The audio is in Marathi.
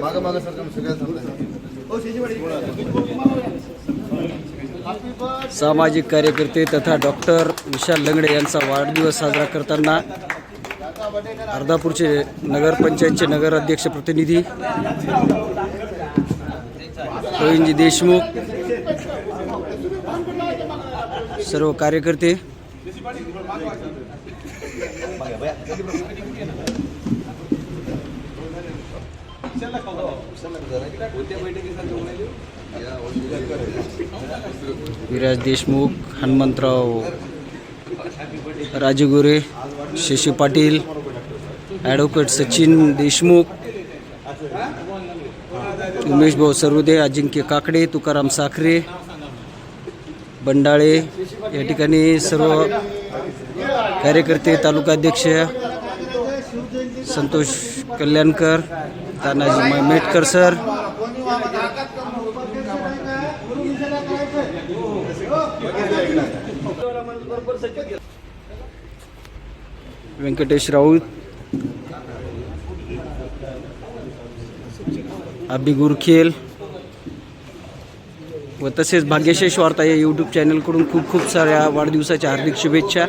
मागं मागं सरकार सगळ्या सामाजिक कार्यकर्ते तथा डॉक्टर विशाल लंगडे यांचा वाढदिवस साजरा करताना अर्धापूरचे नगरपंचायतचे नगर अध्यक्ष प्रतिनिधी प्रवीणजी देशमुख सर्व कार्यकर्ते विराज देशमुख हनुमंतराव राजगुरे शशी पाटील ॲडव्होकेट सचिन देशमुख उमेश भाऊ सर्वदे अजिंक्य काकडे तुकाराम साखरे बंडाळे या ठिकाणी सर्व कार्यकर्ते तालुकाध्यक्ष संतोष कल्याणकर तानाजी मेटकर सर व्यंकटेश राऊत अभि गुरखेल व तसेच भाग्यशेष वार्ता या यूट्यूब चॅनलकडून खूप खूप साऱ्या वाढदिवसाच्या हार्दिक शुभेच्छा.